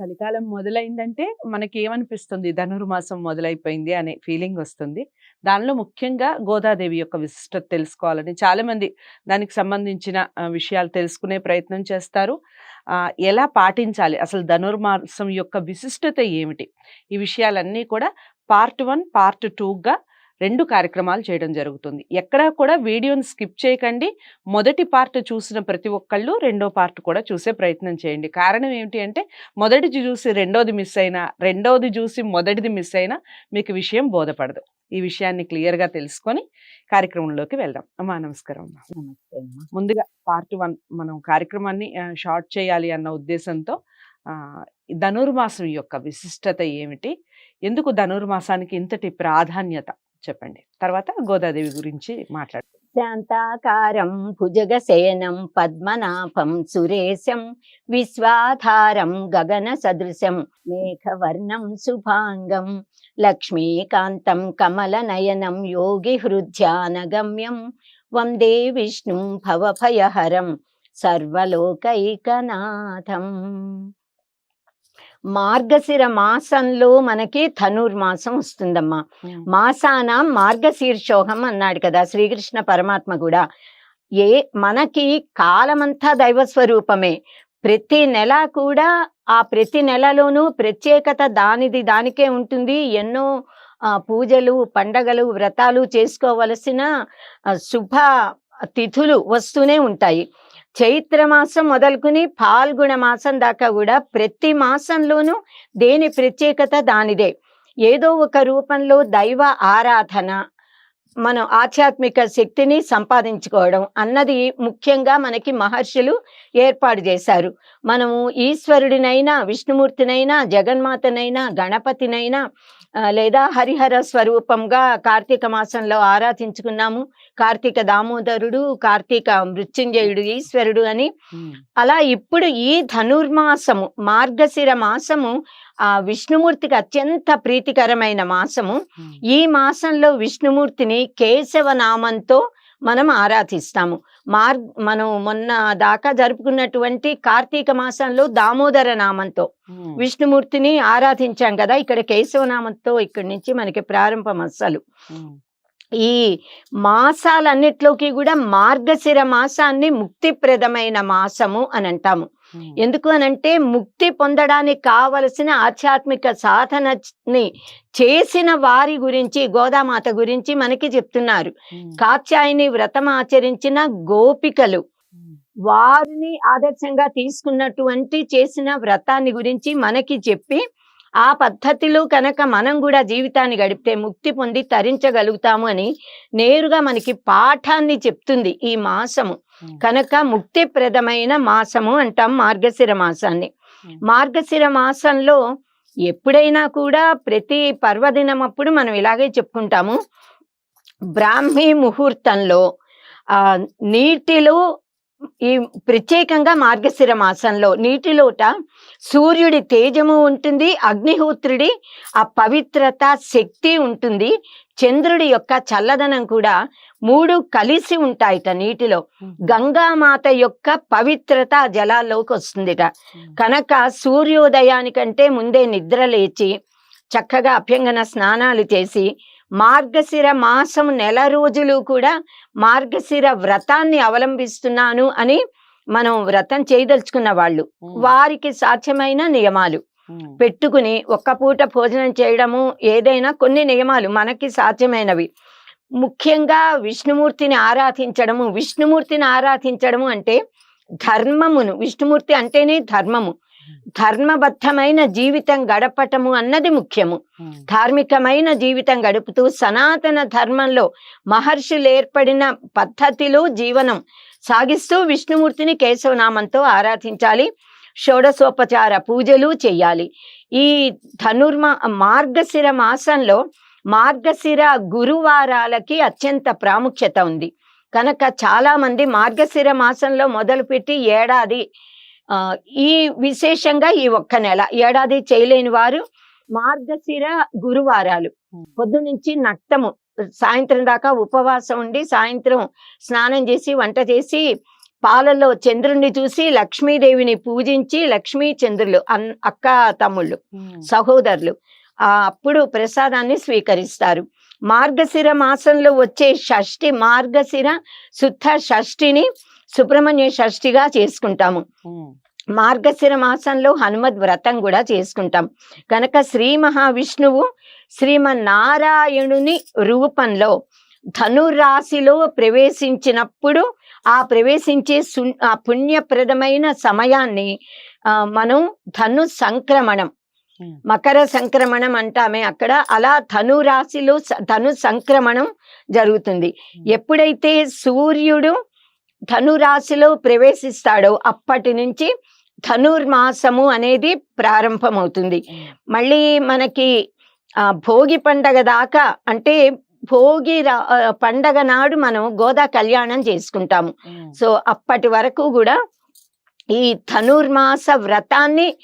చలికాలం మొదలైందంటే మనకి ఏమనిపిస్తుంది ధనుర్మాసం మొదలైపోయింది అనే ఫీలింగ్ వస్తుంది. దానిలో ముఖ్యంగా గోదాదేవి యొక్క విశిష్టత తెలుసుకోవాలని చాలామంది దానికి సంబంధించిన విషయాలు తెలుసుకునే ప్రయత్నం చేస్తారు. ఎలా పాటించాలి? అసలు ధనుర్మాసం యొక్క విశిష్టత ఏమిటి? ఈ విషయాలన్నీ కూడా పార్ట్ వన్ పార్ట్ టూగా రెండు కార్యక్రమాలు చేయడం జరుగుతుంది. ఎక్కడా కూడా వీడియోని స్కిప్ చేయకండి. మొదటి పార్ట్ చూసిన ప్రతి ఒక్కళ్ళు రెండో పార్ట్ కూడా చూసే ప్రయత్నం చేయండి. కారణం ఏమిటి అంటే మొదటిది చూసి రెండోది మిస్ అయినా రెండోది చూసి మొదటిది మిస్ అయినా మీకు విషయం బోధపడదు. ఈ విషయాన్ని క్లియర్గా తెలుసుకొని కార్యక్రమంలోకి వెళ్దాం. అమ్మా నమస్కారం అమ్మా. నమస్తే ముందుగా పార్ట్ వన్ మనం కార్యక్రమాన్ని షార్ట్ చేయాలి అన్న ఉద్దేశంతో ధనుర్మాసం యొక్క విశిష్టత ఏమిటి? ఎందుకు ధనుర్మాసానికి ఇంతటి ప్రాధాన్యత? చెప్పండి. తర్వాత గోదాదేవి గురించి మాట్లాడు శాంతాకారం భుజగశయనం పద్మనాభం సురేశం విశ్వాధారం గగన సదృశం మేఘవర్ణం శుభాంగం లక్ష్మీకాంతం కమలనయనం యోగి హృద్యానగమ్యం వందే విష్ణుం భవభయహరం సర్వలోకైకనాథం మార్గశిర మాసంలో మనకి ధనుర్మాసం వస్తుందమ్మా. మాసాన మార్గశీర్షోహం అన్నాడు కదా శ్రీకృష్ణ పరమాత్మ కూడా. ఏ మనకి కాలమంతా దైవ స్వరూపమే ప్రతి నెల కూడా ఆ ప్రతి నెలలోనూ ప్రత్యేకత దానిది దానికే ఉంటుంది. ఎన్నో పూజలు పండగలు వ్రతాలు చేసుకోవలసిన శుభ తిథులు వస్తూనే ఉంటాయి. చైత్ర మాసం మొదలుకుని ఫాల్గుణ మాసం దాకా కూడా ప్రతి మాసంలోనూ దేని ప్రత్యేకత దానిదే. ఏదో ఒక రూపంలో దైవ ఆరాధన మనం ఆధ్యాత్మిక శక్తిని సంపాదించుకోవడం అన్నది ముఖ్యంగా మనకి మహర్షులు ఏర్పాటు చేశారు. మనము ఈశ్వరుడినైనా విష్ణుమూర్తినైనా జగన్మాతనైనా గణపతినైనా లేదా హరిహర స్వరూపంగా కార్తీక మాసంలో ఆరాధించుకున్నాము. కార్తీక దామోదరుడు కార్తీక మృత్యుంజయుడు ఈశ్వరుడు అని. అలా ఇప్పుడు ఈ ధనుర్మాసము మార్గశిర మాసము ఆ విష్ణుమూర్తికి అత్యంత ప్రీతికరమైన మాసము. ఈ మాసంలో విష్ణుమూర్తిని కేశవ నామంతో మనం ఆరాధిస్తాము. మార్ మనం మొన్న దాకా జరుపుకున్నటువంటి కార్తీక మాసంలో దామోదర నామంతో విష్ణుమూర్తిని ఆరాధించాం కదా. ఇక్కడ కేశవ నామంతో ఇక్కడి నుంచి మనకి ప్రారంభం అస్సలు. ఈ మాసాలన్నిట్లోకి కూడా మార్గశిర మాసాన్ని ముక్తిప్రదమైన మాసము అని అంటాము. ఎందుకు అనంటే ముక్తి పొందడానికి కావలసిన ఆధ్యాత్మిక సాధనని చేసిన వారి గురించి గోదామాత గురించి మనకి చెప్తున్నారు. కాత్యాయని వ్రతం ఆచరించిన గోపికలు వారిని ఆదర్శంగా తీసుకున్నటువంటి చేసిన వ్రతాన్ని గురించి మనకి చెప్పి ఆ పద్ధతిలో కనుక మనం కూడా జీవితాన్ని గడిపితే ముక్తి పొంది తరించగలుగుతాము అని నేరుగా మనకి పాఠాన్ని చెప్తుంది ఈ మాసము. కనుక ముక్తిప్రదమైన మాసము అంటాం మార్గశిర మాసాన్ని. మార్గశిర మాసంలో ఎప్పుడైనా కూడా ప్రతి పర్వదినం అప్పుడు మనం ఇలాగే చెప్పుకుంటాము. బ్రాహ్మీ ముహూర్తంలో ఆ నీటిలో ఈ ప్రత్యేకంగా మార్గశిర మాసంలో నీటిలోట సూర్యుడి తేజము ఉంటుంది అగ్నిహోత్రుడి ఆ పవిత్రత శక్తి ఉంటుంది. చంద్రుడి యొక్క చల్లదనం కూడా మూడు కలిసి ఉంటాయిట నీటిలో. గంగామాత యొక్క పవిత్రత ఆ జలాల్లోకి వస్తుందిట. కనుక సూర్యోదయానికంటే ముందే నిద్ర లేచి చక్కగా అభ్యంగన స్నానాలు చేసి మార్గశిర మాసం నెల రోజులు కూడా మార్గశిర వ్రతాన్ని అవలంబిస్తున్నాను అని మనం వ్రతం చేయదలుచుకున్న వాళ్ళు. వారికి సాధ్యమైన నియమాలు. పెట్టుకుని ఒక్క పూట భోజనం చేయడము ఏదైనా కొన్ని నియమాలు మనకి సాధ్యమైనవి. ముఖ్యంగా విష్ణుమూర్తిని ఆరాధించడము విష్ణుమూర్తిని ఆరాధించడము అంటే ధర్మమును. విష్ణుమూర్తి అంటేనే ధర్మము. ధర్మబద్ధమైన జీవితం గడపటము అన్నది ముఖ్యము. ధార్మికమైన జీవితం గడుపుతూ సనాతన ధర్మంలో మహర్షులు ఏర్పడిన పద్ధతిలో జీవనం సాగిస్తూ విష్ణుమూర్తిని కేశవనామంతో ఆరాధించాలి. షోడశోపచార పూజలు చెయ్యాలి ఈ ధనుర్మా మార్గశిర మాసంలో మార్గశిర గురువారాలకి అత్యంత ప్రాముఖ్యత ఉంది. కనుక చాలా మంది మార్గశిర మాసంలో మొదలుపెట్టి ఏడాది ఆ, ఈ విశేషంగా ఈ ఒక్క నెల ఏడాది చేయలేని వారు మార్గశిర గురువారాలు. పొద్దు నుంచి నక్తము సాయంత్రం దాకా ఉపవాసం ఉండి సాయంత్రం స్నానం చేసి వంట చేసి పాలలో చంద్రుణ్ణి చూసి లక్ష్మీదేవిని పూజించి లక్ష్మీ చంద్రులు అన్ అక్క తమ్ముళ్ళు సహోదరులు ఆ అప్పుడు ప్రసాదాన్ని స్వీకరిస్తారు. మార్గశిర మాసంలో వచ్చే షష్ఠి మార్గశిర శుద్ధ షష్ఠిని సుబ్రహ్మణ్య షష్ఠిగా చేసుకుంటాము. మార్గశిర మాసంలో హనుమద్ వ్రతం కూడా చేసుకుంటాం. కనుక శ్రీ మహావిష్ణువు శ్రీమన్నారాయణుని రూపంలో ధనురాశిలో ప్రవేశించినప్పుడు ఆ ప్రవేశించే సు- ఆ పుణ్యప్రదమైన సమయాన్ని మనం ధను సంక్రమణం. మకర సంక్రమణం అంటామే అక్కడ. అలా ధను రాశిలో ధను సంక్రమణం జరుగుతుంది. ఎప్పుడైతే సూర్యుడు ధనురాశిలో ప్రవేశిస్తాడో అప్పటి నుంచి ధనుర్మాసము అనేది ప్రారంభమవుతుంది. మళ్ళీ మనకి ఆ భోగి పండగ దాకా అంటే భోగి పండగ నాడు మనం గోదా కళ్యాణం చేసుకుంటాము. సో అప్పటి వరకు కూడా ఈ ధనుర్మాస వ్రతాన్ని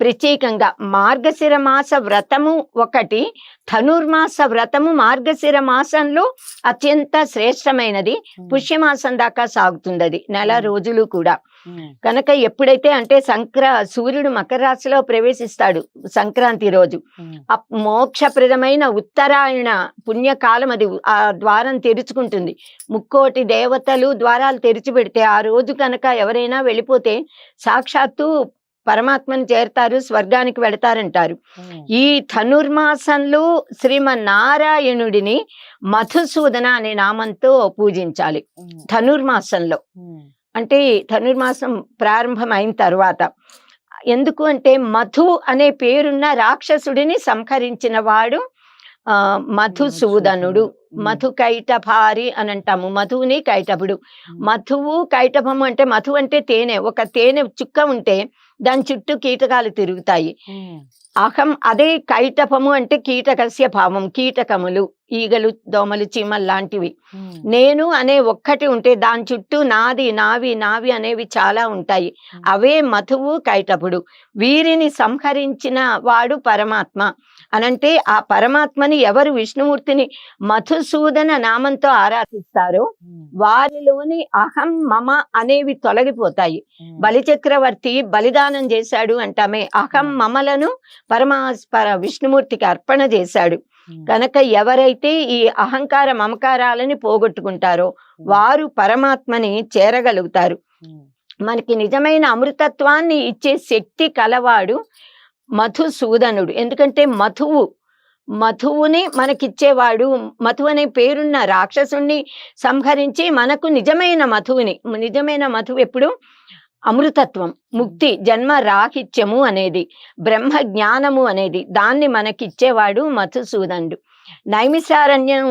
ప్రత్యేకంగా మార్గశిర మాస వ్రతము ఒకటి ధనుర్మాస వ్రతము మార్గశిర మాసంలో అత్యంత శ్రేష్టమైనది. పుష్యమాసం దాకా సాగుతుంది అది నెల. రోజులు కూడా. కనుక ఎప్పుడైతే అంటే సంక్ర సూర్యుడు మకర రాశిలో ప్రవేశిస్తాడు సంక్రాంతి రోజు. మోక్షప్రదమైన ఉత్తరాయణ పుణ్యకాలం అది ఆ ద్వారం తెరుచుకుంటుంది. ముక్కోటి దేవతలు ద్వారాలు తెరిచి పెడితే ఆ రోజు కనుక ఎవరైనా వెళ్ళిపోతే సాక్షాత్తు పరమాత్మని చేరతారు స్వర్గానికి వెళతారంటారు. ఈ ధనుర్మాసంలో శ్రీమన్నారాయణుడిని మధుసూదన అనే నామంతో పూజించాలి. ధనుర్మాసంలో. అంటే ధనుర్మాసం ప్రారంభం అయిన తర్వాత. ఎందుకు అంటే మధు అనే పేరున్న రాక్షసుడిని సంహరించిన వాడు ఆ మధుసూదనుడు మధు కైటభారి అని అంటాము మధువుని కైటభుడు. మధువు కైటభము అంటే మధు అంటే తేనె. ఒక తేనె చుక్క ఉంటే దాని చుట్టూ కీటకాలు తిరుగుతాయి. అహం అదే కైటభము అంటే కీటకస్య భావం కీటకములు ఈగలు దోమలు చీమలు లాంటివి. నేను అనే ఒక్కటి ఉంటే దాని చుట్టూ నాది నావి నావి అనేవి చాలా ఉంటాయి. అవే మధువు కైటపుడు వీరిని సంహరించిన వాడు పరమాత్మ. అనంటే ఆ పరమాత్మని ఎవరు విష్ణుమూర్తిని మధుసూదన నామంతో ఆరాధిస్తారో వారిలోని అహం మమ అనేవి తొలగిపోతాయి. బలిచక్రవర్తి బలిదానం చేశాడు అంటామే. అహం మమలను పరమా పర విష్ణుమూర్తికి అర్పణ చేశాడు. కనుక ఎవరైతే ఈ అహంకార మమకారాలని పోగొట్టుకుంటారో వారు పరమాత్మని చేరగలుగుతారు. మనకి నిజమైన అమృతత్వాన్ని ఇచ్చే శక్తి కలవాడు మధుసూదనుడు ఎందుకంటే మధువు మధువుని మనకిచ్చేవాడు మధు అనే పేరున్న రాక్షసుణ్ణి సంహరించి మనకు నిజమైన మధువుని నిజమైన మధువు ఎప్పుడు? అమృతత్వం ముక్తి జన్మ రాహిత్యము అనేది బ్రహ్మ జ్ఞానము అనేది దాన్ని మనకిచ్చేవాడు మధుసూదనుడు నైమిసారణ్యం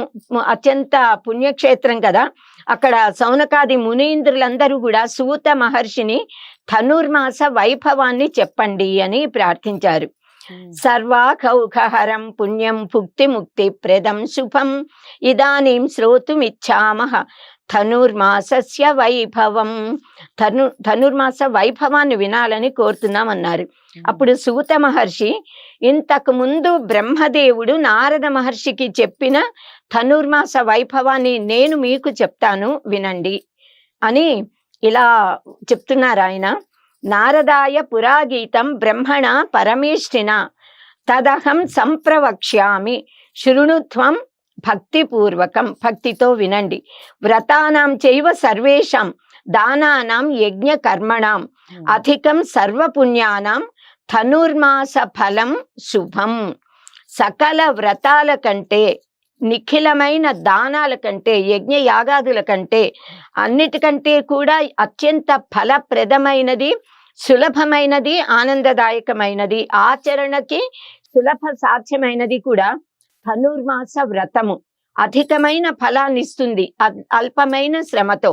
అత్యంత పుణ్యక్షేత్రం కదా అక్కడ సౌనకాది మునీంద్రులందరూ కూడా సూత మహర్షిని ధనుర్మాస వైభవాన్ని చెప్పండి అని ప్రార్థించారు. సర్వాకౌఖహరం పుణ్యం భుక్తి ముక్తి ప్రదం శుభం ఇదానీం శ్రోతుమిచ్చామహ ధనుర్మాసస్య వైభవం. ధను ధనుర్మాస వైభవాన్ని వినాలని కోరుతున్నామన్నారు. అప్పుడు సూత మహర్షి ఇంతకు ముందు బ్రహ్మదేవుడు నారద మహర్షికి చెప్పిన ధనుర్మాస వైభవాన్ని నేను మీకు చెప్తాను వినండి అని ఇలా చెప్తున్నారు ఆయన నారదాయ పురాగీతం బ్రహ్మణ పరమేష్ఠిన తదహం సంప్రవక్ష్యామి శృణుత్వం భక్తిపూర్వకం భక్తితో వినండి. వ్రతానాం చైవ సర్వేషాం దానానాం యజ్ఞ కర్మణాం అధికం సర్వపుణ్యానాం ధనుర్మాస ఫలం శుభం. సకల వ్రతాల కంటే నిఖిలమైన దానాల కంటే యజ్ఞ యాగాదుల కంటే అన్నిటికంటే కూడా అత్యంత ఫలప్రదమైనది సులభమైనది ఆనందదాయకమైనది ఆచరణకి సులభ సాధ్యమైనది కూడా ధనుర్మాస వ్రతము. అధికమైన ఫలాన్ని ఇస్తుంది అల్పమైన శ్రమతో.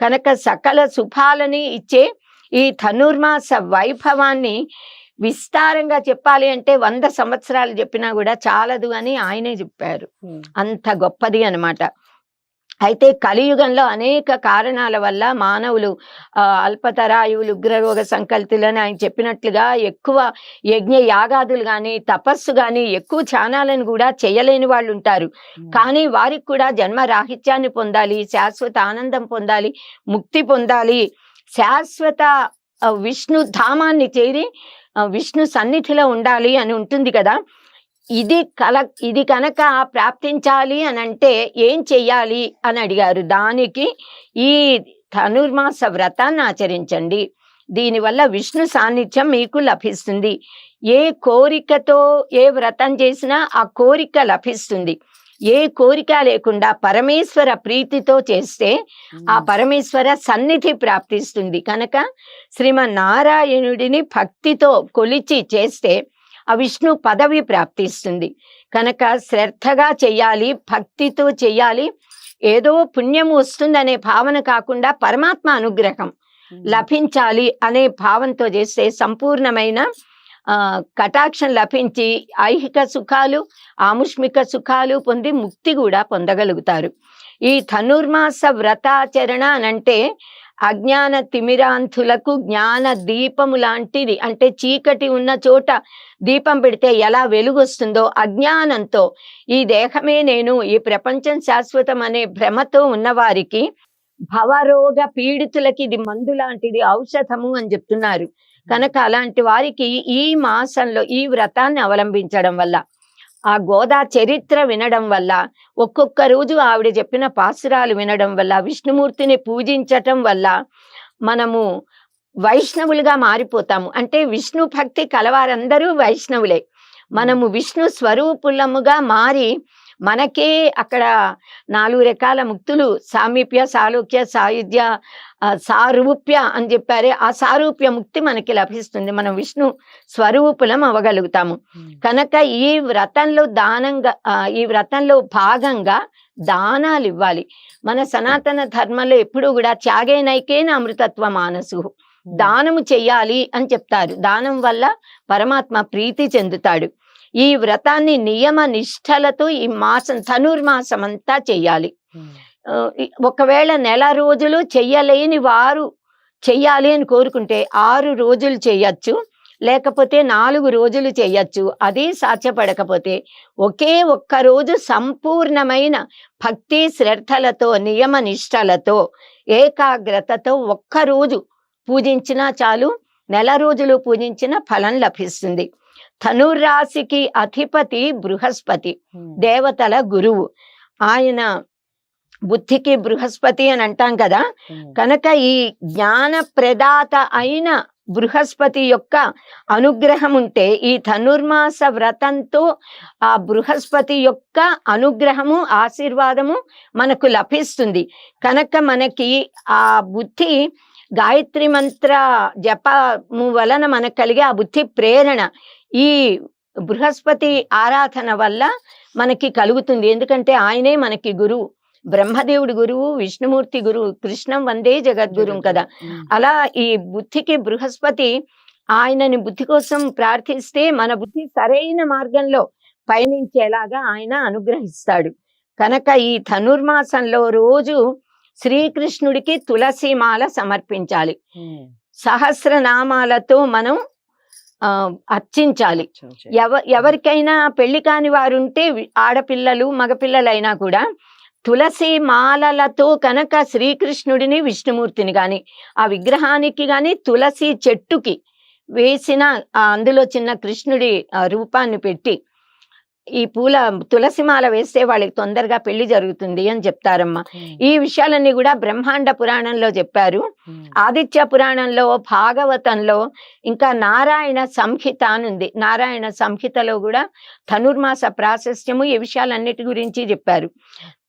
కనుక సకల సుఫాలని ఇచ్చే ఈ ధనుర్మాస వైభవాన్ని విస్తారంగా చెప్పాలి అంటే వంద సంవత్సరాలు చెప్పినా కూడా చాలదు అని ఆయనే చెప్పారు. అంత గొప్పది అన్నమాట. అయితే కలియుగంలో అనేక కారణాల వల్ల మానవులు అల్పతరాయువులు ఉగ్రరోగ సంకల్తులని ఆయన చెప్పినట్లుగా ఎక్కువ యజ్ఞ యాగాదులు కానీ తపస్సు కానీ ఎక్కువ ఛానాలను కూడా చేయలేని వాళ్ళు ఉంటారు. కానీ వారికి కూడా జన్మ రాహిత్యాన్ని పొందాలి శాశ్వత ఆనందం పొందాలి ముక్తి పొందాలి శాశ్వత విష్ణు ధామాన్ని చేరి విష్ణు సన్నిధిలో ఉండాలి అని ఉంటుంది కదా. ఇది కల ఇది కనుక ప్రాప్తించాలి అని అంటే ఏం చెయ్యాలి అని అడిగారు. దానికి ఈ ధనుర్మాస వ్రతాన్ని ఆచరించండి. దీనివల్ల విష్ణు సాన్నిధ్యం మీకు లభిస్తుంది. ఏ కోరికతో ఏ వ్రతం చేసినా ఆ కోరిక లభిస్తుంది. ఏ కోరిక లేకుండా పరమేశ్వర ప్రీతితో చేస్తే ఆ పరమేశ్వర సన్నిధి ప్రాప్తిస్తుంది. కనుక శ్రీమన్నారాయణుడిని భక్తితో కొలిచి చేస్తే ఆ విష్ణు పదవి ప్రాప్తిస్తుంది. కనుక శ్రద్ధగా చెయ్యాలి భక్తితో చెయ్యాలి. ఏదో పుణ్యం వస్తుందనే భావన కాకుండా పరమాత్మ అనుగ్రహం లభించాలి అనే భావంతో చేస్తే సంపూర్ణమైన కటాక్షం లభించి ఐహిక సుఖాలు ఆముష్మిక సుఖాలు పొంది ముక్తి కూడా పొందగలుగుతారు. ఈ ధనుర్మాస వ్రతాచరణ అనంటే అజ్ఞాన తిమిరాంతులకు జ్ఞాన దీపము లాంటిది. అంటే చీకటి ఉన్న చోట దీపం పెడితే ఎలా వెలుగొస్తుందో అజ్ఞానంతో. ఈ దేహమే నేను ఈ ప్రపంచం శాశ్వతం అనే భ్రమతో ఉన్నవారికి భవరోగ పీడితులకి ఇది మందు లాంటిది ఔషధము అని చెప్తున్నారు. కనుక అలాంటి వారికి ఈ మాసంలో ఈ వ్రతాన్ని అవలంబించడం వల్ల ఆ గోదా చరిత్ర వినడం వల్ల ఒక్కొక్క రోజు ఆవిడ చెప్పిన పాసురాలు వినడం వల్ల విష్ణుమూర్తిని పూజించటం వల్ల మనము వైష్ణవులుగా మారిపోతాము. అంటే విష్ణు భక్తి కలవారందరూ వైష్ణవులే. మనము విష్ణు స్వరూపులముగా మారి మనకే అక్కడ నాలుగు రకాల ముక్తులు. సామీప్య సాలోక్య సాయుధ్య సారూప్య అని చెప్పారే. ఆ సారూప్య ముక్తి మనకి లభిస్తుంది. మనం విష్ణు స్వరూపులం అవ్వగలుగుతాము. కనుక ఈ వ్రతంలో దానంగా ఈ వ్రతంలో భాగంగా దానాలు ఇవ్వాలి. మన సనాతన ధర్మంలో ఎప్పుడూ కూడా త్యాగేనైకేన అమృతత్వ మానసు. దానము చెయ్యాలి అని చెప్తారు. దానం వల్ల పరమాత్మ ప్రీతి చెందుతాడు. ఈ వ్రతాన్ని నియమ నిష్ఠలతో ఈ మాసం ధనుర్మాసం అంతా చెయ్యాలి ఒకవేళ నెల రోజులు చెయ్యలేని వారు చెయ్యాలి అని కోరుకుంటే ఆరు రోజులు చెయ్యొచ్చు లేకపోతే నాలుగు రోజులు చెయ్యొచ్చు అది సాధ్యపడకపోతే ఒకే ఒక్క రోజు సంపూర్ణమైన భక్తి శ్రద్ధలతో నియమ నిష్టలతో ఏకాగ్రతతో ఒక్క రోజు పూజించినా చాలు నెల రోజులు పూజించిన ఫలం లభిస్తుంది. ధనుర్రాశికి అధిపతి బృహస్పతి దేవతల గురువు. ఆయన బుద్ధికి బృహస్పతి అని అంటాం కదా. కనుక ఈ జ్ఞాన ప్రదాత అయిన బృహస్పతి యొక్క అనుగ్రహం ఉంటే ఈ ధనుర్మాస వ్రతంతో ఆ బృహస్పతి యొక్క అనుగ్రహము ఆశీర్వాదము మనకు లభిస్తుంది. కనుక మనకి ఆ బుద్ధి గాయత్రి మంత్ర జపము వలన మనకు కలిగే ఆ బుద్ధి ప్రేరణ ఈ బృహస్పతి ఆరాధన వల్ల మనకి కలుగుతుంది. ఎందుకంటే ఆయనే మనకి గురువు బ్రహ్మదేవుడి గురువు విష్ణుమూర్తి గురువు కృష్ణం వందే జగద్గురుం కదా. అలా ఈ బుద్ధికి బృహస్పతి ఆయనని బుద్ధి కోసం ప్రార్థిస్తే మన బుద్ధి సరైన మార్గంలో పయనించేలాగా ఆయన అనుగ్రహిస్తాడు. కనుక ఈ ధనుర్మాసంలో రోజు శ్రీకృష్ణుడికి తులసి మాల సమర్పించాలి సహస్రనామాలతో మనం అర్చించాలి. ఎవ ఎవరికైనా పెళ్ళి కాని వారు ఉంటే వి- ఆడపిల్లలు మగపిల్లలైనా కూడా తులసి మాలలతో కనుక శ్రీకృష్ణుడిని విష్ణుమూర్తిని గాని ఆ విగ్రహానికి గాని తులసి చెట్టుకి వేసిన అందులో చిన్న కృష్ణుడి రూపాన్ని పెట్టి ఈ పూల తులసి మాల వేస్తే వాళ్ళకి తొందరగా పెళ్ళి జరుగుతుంది అని చెప్తారమ్మా. ఈ విషయాలన్నీ కూడా బ్రహ్మాండ పురాణంలో చెప్పారు. ఆదిత్య పురాణంలో భాగవతంలో ఇంకా నారాయణ సంహిత అని ఉంది. నారాయణ సంహితలో కూడా ధనుర్మాస ప్రాశస్త్యము ఈ విషయాలన్నిటి గురించి చెప్పారు.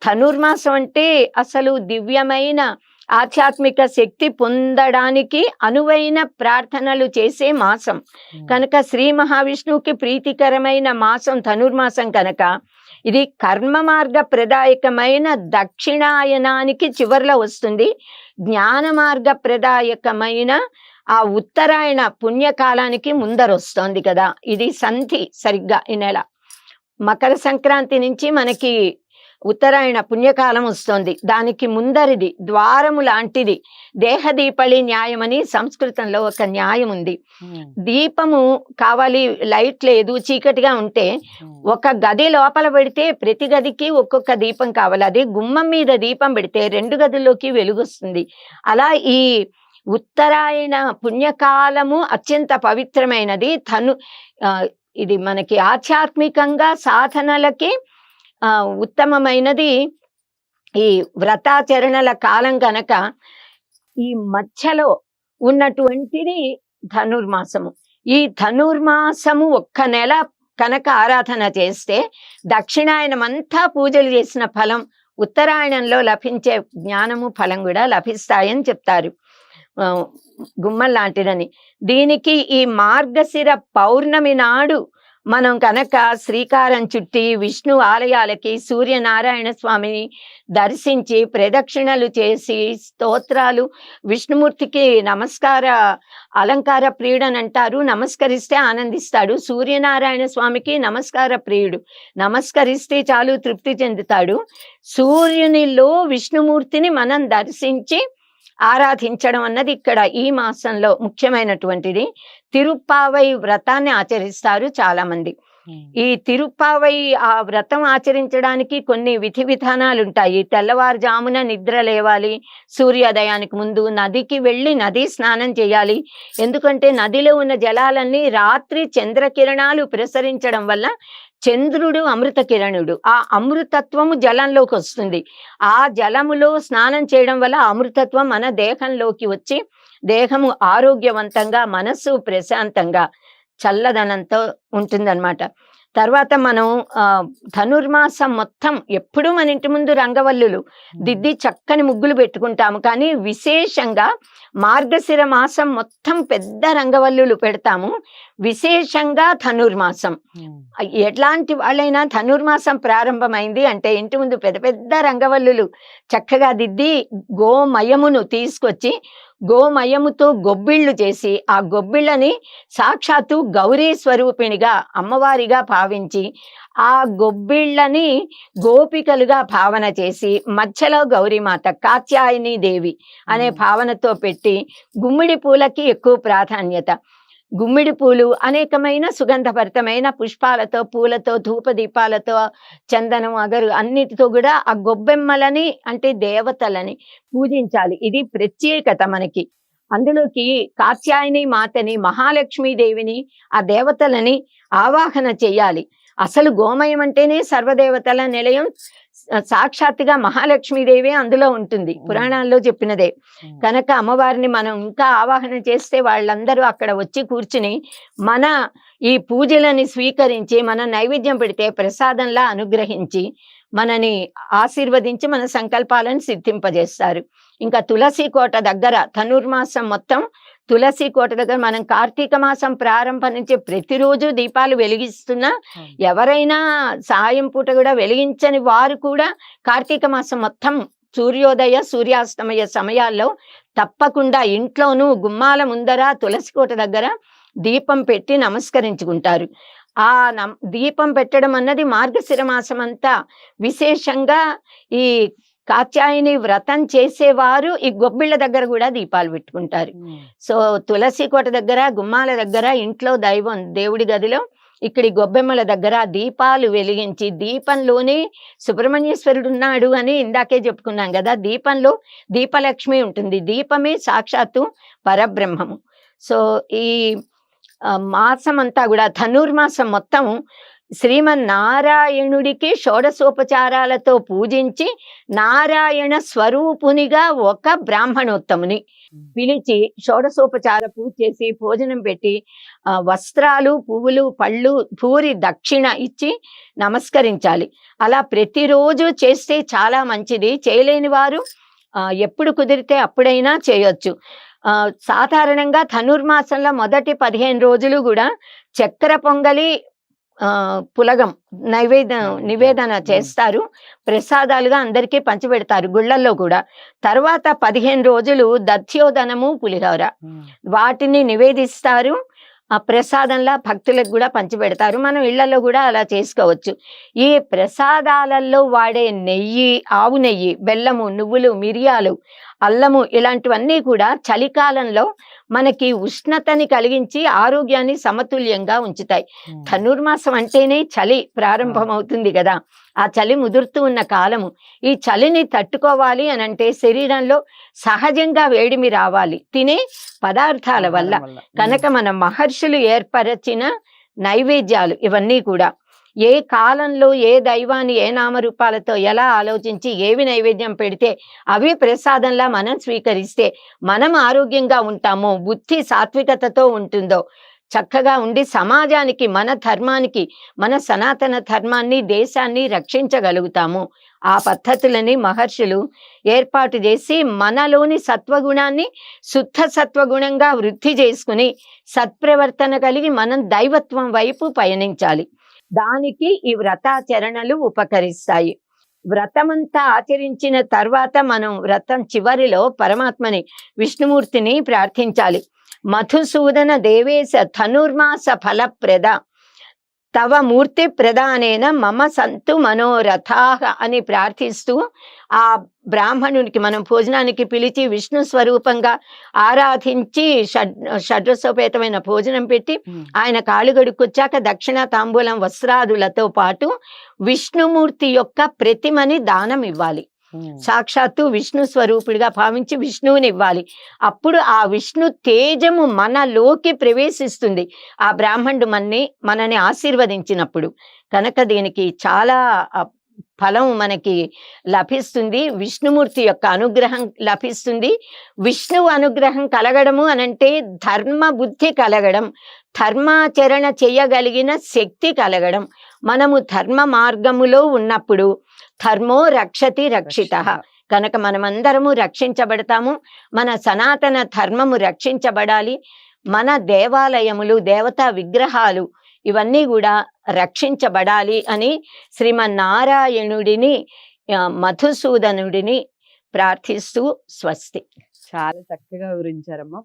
ధనుర్మాసం అంటే అసలు దివ్యమైన ఆధ్యాత్మిక శక్తి పొందడానికి అనువైన ప్రార్థనలు చేసే మాసం. కనుక శ్రీ మహావిష్ణువుకి ప్రీతికరమైన మాసం ధనుర్మాసం కనుక ఇది కర్మ మార్గ ప్రదాయకమైన దక్షిణాయనానికి చివర్లో వస్తుంది. జ్ఞాన మార్గ ప్రదాయకమైన ఆ ఉత్తరాయణ పుణ్యకాలానికి ముందరొస్తోంది కదా. ఇది సంధి సరిగ్గా ఈ నెల. మకర సంక్రాంతి నుంచి మనకి ఉత్తరాయణ పుణ్యకాలం వస్తోంది. దానికి ముందరిది ద్వారము లాంటిది. దేహదీపళి న్యాయం అని సంస్కృతంలో ఒక న్యాయం ఉంది. దీపము కావాలి లైట్ లేదు చీకటిగా ఉంటే ఒక గది లోపల పెడితే ప్రతి గదికి ఒక్కొక్క దీపం కావాలి. అదే గుమ్మం మీద దీపం పెడితే రెండు గదుల్లోకి వెలుగొస్తుంది. అలా ఈ ఉత్తరాయణ పుణ్యకాలము అత్యంత పవిత్రమైనది. తను ఇది మనకి ఆధ్యాత్మికంగా సాధనలకి ఆ, ఉత్తమమైనది ఈ వ్రతాచరణల కాలం కనుక ఈ మధ్యలో ఉన్నటువంటిది ధనుర్మాసము. ఈ ధనుర్మాసము ఒక్క నెల కనుక ఆరాధన చేస్తే దక్షిణాయనమంతా పూజలు చేసిన ఫలం ఉత్తరాయణంలో లభించే జ్ఞానము ఫలం కూడా లభిస్తాయని చెప్తారు. గుమ్మల్లాంటిదని గుమ్మం లాంటిదని. దీనికి ఈ మార్గశిర పౌర్ణమి నాడు మనం కనుక శ్రీకారం చుట్టి విష్ణు ఆలయాలకి సూర్యనారాయణ స్వామిని దర్శించి ప్రదక్షిణలు చేసి స్తోత్రాలు విష్ణుమూర్తికి నమస్కార అలంకార ప్రియుడని అంటారు. నమస్కరిస్తే ఆనందిస్తాడు. సూర్యనారాయణ స్వామికి నమస్కార ప్రియుడు. నమస్కరిస్తే చాలు తృప్తి చెందుతాడు. సూర్యునిలో విష్ణుమూర్తిని మనం దర్శించి ఆరాధించడం అన్నది ఇక్కడ ఈ మాసంలో ముఖ్యమైనటువంటిది. తిరుప్పావై వ్రతాన్ని ఆచరిస్తారు చాలా మంది ఈ తిరుప్పావై ఆ వ్రతం ఆచరించడానికి కొన్ని విధి విధానాలు ఉంటాయి తెల్లవారుజామున నిద్ర లేవాలి సూర్యోదయానికి ముందు నదికి వెళ్ళి నది స్నానం చేయాలి. ఎందుకంటే నదిలో ఉన్న జలాలన్నీ రాత్రి చంద్రకిరణాలు ప్రసరించడం వల్ల చంద్రుడు అమృత కిరణుడు. ఆ అమృతత్వము జలంలోకి వస్తుంది. ఆ జలములో స్నానం చేయడం వల్ల అమృతత్వం మన దేహంలోకి వచ్చి దేహము ఆరోగ్యవంతంగా మనస్సు ప్రశాంతంగా చల్లదనంతో ఉంటుందన్నమాట. తర్వాత మనం ఆ ధనుర్మాసం మొత్తం ఎప్పుడూ మన ఇంటి ముందు రంగవల్లులు దిద్ది చక్కని ముగ్గులు పెట్టుకుంటాము. కానీ విశేషంగా మార్గశిర మాసం మొత్తం పెద్ద రంగవల్లులు పెడతాము. విశేషంగా ధనుర్మాసం. ఎట్లాంటి వాళ్ళైనా ధనుర్మాసం ప్రారంభమైంది అంటే ఇంటి ముందు పెద్ద పెద్ద రంగవల్లులు చక్కగా దిద్ది గోమయమును తీసుకొచ్చి గోమయముతో గొబ్బిళ్ళు చేసి ఆ గొబ్బిళ్ళని సాక్షాత్తు గౌరీ స్వరూపిణిగా అమ్మవారిగా భావించి ఆ గొబ్బిళ్ళని గోపికలుగా భావన చేసి మధ్యలో గౌరీమాత కాత్యాయని దేవి అనే. భావనతో పెట్టి గుమ్మిడి పూలకి ఎక్కువ ప్రాధాన్యత. గుమ్మిడి పూలు అనేకమైన సుగంధభరితమైన పుష్పాలతో పూలతో ధూప దీపాలతో చందనం అగరు అన్నిటితో కూడా ఆ గొబ్బెమ్మలని అంటే దేవతలని పూజించాలి. ఇది ప్రత్యేకత మనకి. అందులోకి కాత్యాయని మాతని మహాలక్ష్మీదేవిని ఆ దేవతలని ఆవాహన చేయాలి. అసలు గోమయం అంటేనే సర్వదేవతల నిలయం. సాక్షాత్తుగా మహాలక్ష్మీదేవి అందులో ఉంటుంది. పురాణాల్లో చెప్పినదే. కనుక అమ్మవారిని మనం ఇంకా ఆవాహన చేస్తే వాళ్ళందరూ అక్కడ వచ్చి కూర్చుని మన ఈ పూజలని స్వీకరించి మన నైవేద్యం పెడితే ప్రసాదంలా అనుగ్రహించి మనని ఆశీర్వదించి మన సంకల్పాలను సిద్ధింపజేస్తారు. ఇంకా తులసి కోట దగ్గర ధనుర్మాసం మొత్తం తులసి కోట దగ్గర మనం కార్తీక మాసం ప్రారంభం నుంచి ప్రతిరోజు దీపాలు వెలిగిస్తున్నా ఎవరైనా సాయం పూట కూడా వెలిగించని వారు కూడా కార్తీక మాసం మొత్తం సూర్యోదయ సూర్యాస్తమయ సమయాల్లో తప్పకుండా ఇంట్లోనూ గుమ్మాల ముందర తులసి కోట దగ్గర దీపం పెట్టి నమస్కరించుకుంటారు. ఆ నమ్ దీపం పెట్టడం అన్నది మార్గశిర మాసం అంతా విశేషంగా ఈ కాత్యాయని వ్రతం చేసేవారు ఈ గొబ్బిళ్ళ దగ్గర కూడా దీపాలు పెట్టుకుంటారు. సో తులసి కోట దగ్గర గుమ్మాల దగ్గర ఇంట్లో దైవం దేవుడి గదిలో ఇక్కడి గొబ్బెమ్మల దగ్గర దీపాలు వెలిగించి దీపంలోనే సుబ్రహ్మణ్యేశ్వరుడు ఉన్నాడు అని ఇందాకే చెప్పుకున్నాం కదా దీపంలో దీపలక్ష్మి ఉంటుంది. దీపమే సాక్షాత్తు పరబ్రహ్మము. సో ఈ మాసం అంతా కూడా ధనుర్మాసం మొత్తం శ్రీమన్నారాయణుడికి షోడశోపచారాలతో పూజించి నారాయణ స్వరూపునిగా ఒక బ్రాహ్మణోత్తముని పిలిచి షోడశోపచార పూజ చేసి భోజనం పెట్టి వస్త్రాలు పువ్వులు పళ్ళు పూరి దక్షిణ ఇచ్చి నమస్కరించాలి. అలా ప్రతిరోజు చేస్తే చాలా మంచిది. చేయలేని వారు ఎప్పుడు కుదిరితే అప్పుడైనా చేయొచ్చు. సాధారణంగా ధనుర్మాసంలో మొదటి పదిహేను రోజులు కూడా చక్కెర పొంగలి పులగం నైవేద్యం నివేదన చేస్తారు. ప్రసాదాలుగా అందరికీ పంచిపెడతారు గుళ్ళల్లో కూడా. తర్వాత పదిహేను రోజులు దధ్యోదనము పులిహోర. వాటిని నివేదిస్తారు. ఆ ప్రసాదంలా భక్తులకు కూడా పంచిపెడతారు. మనం ఇళ్ళలో కూడా అలా చేసుకోవచ్చు. ఈ ప్రసాదాలలో వాడే నెయ్యి ఆవు నెయ్యి బెల్లము నువ్వులు మిరియాలు అల్లము ఇలాంటివన్నీ కూడా చలికాలంలో మనకి ఉష్ణతని కలిగించి ఆరోగ్యాన్ని సమతుల్యంగా ఉంచుతాయి. ధనుర్మాసం అంటేనే చలి ప్రారంభమవుతుంది కదా. ఆ చలి ముదురుతూ ఉన్న కాలము. ఈ చలిని తట్టుకోవాలి అని అంటే శరీరంలో సహజంగా వేడిమి రావాలి. తినే పదార్థాల వల్ల. కనుక మన మహర్షులు ఏర్పరచిన నైవేద్యాలు ఇవన్నీ కూడా. ఏ కాలంలో ఏ దైవాన్ని ఏ నామరూపాలతో ఎలా ఆలోచించి ఏవి నైవేద్యం పెడితే అవి ప్రసాదంలా మనం స్వీకరిస్తే మనం ఆరోగ్యంగా ఉంటామో బుద్ధి సాత్వికతతో ఉంటుందో చక్కగా ఉండి సమాజానికి మన ధర్మానికి మన సనాతన ధర్మాన్ని దేశాన్ని రక్షించగలుగుతాము. ఆ పద్ధతులని మహర్షులు ఏర్పాటు చేసి మనలోని సత్వగుణాన్ని శుద్ధ సత్వగుణంగా వృద్ధి చేసుకుని సత్ప్రవర్తన కలిగి మనం దైవత్వం వైపు పయనించాలి. దానికి ఈ వ్రతాచరణలు ఉపకరిస్తాయి. వ్రతమంతా ఆచరించిన తర్వాత మనం వ్రతం చివరిలో పరమాత్మని విష్ణుమూర్తిని ప్రార్థించాలి. మధుసూదన దేవేశ ధనుర్మాస ఫలప్రద తవ మూర్తి ప్రధానేన మమ సంతు మనోరథాహ అని ప్రార్థిస్తూ ఆ బ్రాహ్మణునికి మనం భోజనానికి పిలిచి విష్ణు స్వరూపంగా ఆరాధించి షడ్ షడ్రసోపేతమైన భోజనం పెట్టి ఆయన కాళ్ళు గడుక్కొచ్చాక దక్షిణ తాంబూలం వస్త్రాదులతో పాటు విష్ణుమూర్తి యొక్క ప్రతిమని దానం ఇవ్వాలి. సాక్షాత్తు విష్ణు స్వరూపుడిగా భావించి విష్ణువుని ఇవ్వాలి అప్పుడు ఆ విష్ణు తేజము మనలోకి ప్రవేశిస్తుంది. ఆ బ్రాహ్మణుడు మన్ని మనని ఆశీర్వదించినప్పుడు. కనుక దీనికి చాలా ఫలం మనకి లభిస్తుంది. విష్ణుమూర్తి యొక్క అనుగ్రహం లభిస్తుంది. విష్ణువు అనుగ్రహం కలగడము అనంటే ధర్మ బుద్ధి కలగడం. ధర్మాచరణ చేయగలిగిన శక్తి కలగడం. మనము ధర్మ మార్గములో ఉన్నప్పుడు ధర్మో రక్షతి రక్షిత. కనుక మనమందరము రక్షించబడతాము. మన సనాతన ధర్మము రక్షించబడాలి. మన దేవాలయములు దేవతా విగ్రహాలు ఇవన్నీ కూడా రక్షించబడాలి అని శ్రీమన్నారాయణుడిని మధుసూదనుడిని ప్రార్థిస్తూ స్వస్తి. చాలా చక్కగా వివరించారమ్మా.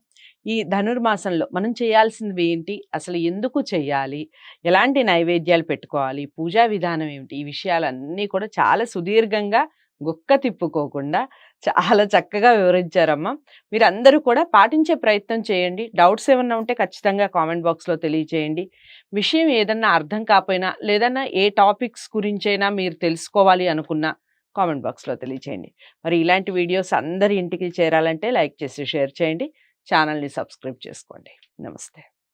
ఈ ధనుర్మాసంలో మనం చేయాల్సింది ఏంటి? అసలు ఎందుకు చేయాలి? ఎలాంటి నైవేద్యాలు పెట్టుకోవాలి? పూజా విధానం ఏమిటి? ఈ విషయాలన్నీ కూడా చాలా సుదీర్ఘంగా గుక్క తిప్పుకోకుండా చాలా చక్కగా వివరించారమ్మా. మీరు అందరూ కూడా పాటించే ప్రయత్నం చేయండి. డౌట్స్ ఏమన్నా ఉంటే ఖచ్చితంగా కామెంట్ బాక్స్లో తెలియచేయండి. విషయం ఏదన్నా అర్థం కాపోయినా లేదన్నా ఏ టాపిక్స్ గురించైనా మీరు తెలుసుకోవాలి అనుకున్నా కామెంట్ బాక్స్లో తెలియచేయండి. మరి ఇలాంటి వీడియోస్ అందరి ఇంటికి చేరాలంటే లైక్ చేసి షేర్ చేయండి. ఛానల్ని సబ్స్క్రైబ్ చేసుకోండి. నమస్తే.